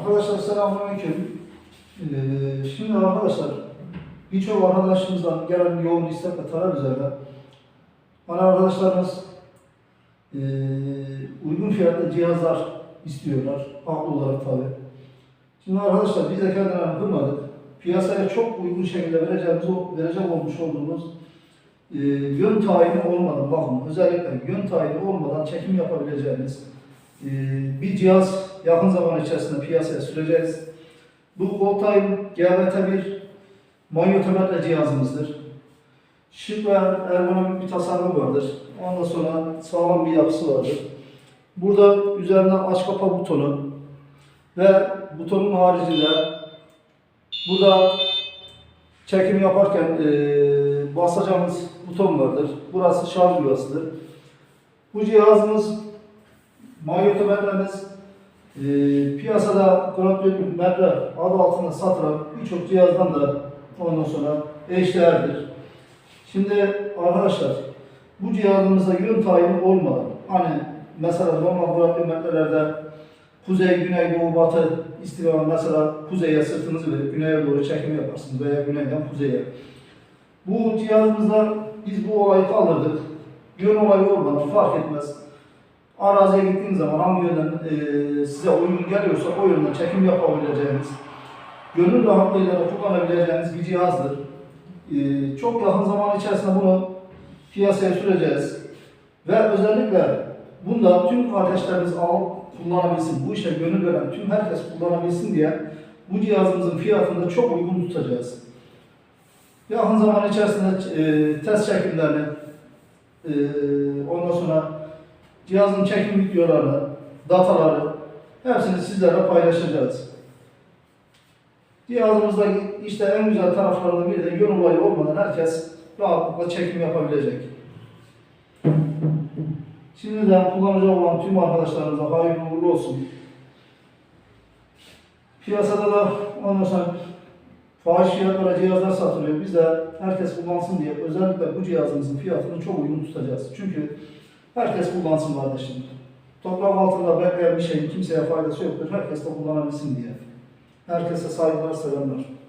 Arkadaşlar selamünaleyküm. Ee, şimdi arkadaşlar birçok arkadaşımızdan gelen yoğun istek ve talep üzerine bana arkadaşlarımız ee, uygun fiyatlı cihazlar istiyorlar. Haklı olarak tabi. Şimdi arkadaşlar biz de kendilerini kırmadık. Piyasaya çok uygun şekilde vereceğimiz, verecek olmuş olduğumuz ee, yön tayini olmadan, bakın özellikle yön tayini olmadan çekim yapabileceğiniz bir cihaz yakın zaman içerisinde piyasaya süreceğiz. Bu Goldtime GBT1 manyometre cihazımızdır. Şık ve ergonomik bir tasarımı vardır. Ondan sonra sağlam bir yapısı vardır. Burada üzerinde aç kapa butonu ve butonun haricinde burada çekim yaparken eee basacağımız buton vardır. Burası şarj yuvasıdır. Bu cihazımız manyometremiz eee piyasada metre adı altında satılan birçok cihazdan da ondan sonra eşdeğerdir. Şimdi arkadaşlar bu cihazımızda yön tayini olmadan hani mesela normal metrelerde kuzey, güney, doğu, batı istikamet mesela kuzeye sırtınızı verip güneye doğru çekim yaparsınız veya güneyden kuzeye. Bu cihazımızda biz bu olayı kaldırdık. Yön olayı olmadan fark etmez. Araziye gittiğiniz zaman hangi yönden eee, size uygun geliyorsa o yönden çekim yapabileceğiniz, gönül rahatlığıyla kullanabileceğiniz bir cihazdır. Eee, çok yakın zaman içerisinde bunu piyasaya süreceğiz. Ve özellikle bunda tüm kardeşlerimiz alıp kullanabilsin, bu işe gönül veren tüm herkes kullanabilsin diye bu cihazımızın fiyatını çok uygun tutacağız. Yakın zaman içerisinde eee, test çekimlerini, eee, ondan sonra cihazın çekim videolarını, dataları hepsini sizlerle paylaşacağız. Cihazımızda işte en güzel taraflarından biri de yön olayı olmadan herkes rahatlıkla çekim yapabilecek. Şimdiden kullanacak olan tüm arkadaşlarımıza hayırlı uğurlu olsun. Piyasada da ondan sonra fahiş fiyatlara cihazlar satılıyor. Biz de herkes kullansın diye özellikle bu cihazımızın fiyatını çok uygun tutacağız. Çünkü herkes kullansın kardeşim. Toprak altında bekleyen bir şeyin kimseye faydası yoktur. Herkes de kullanabilsin diye. Herkese saygılar, selamlar.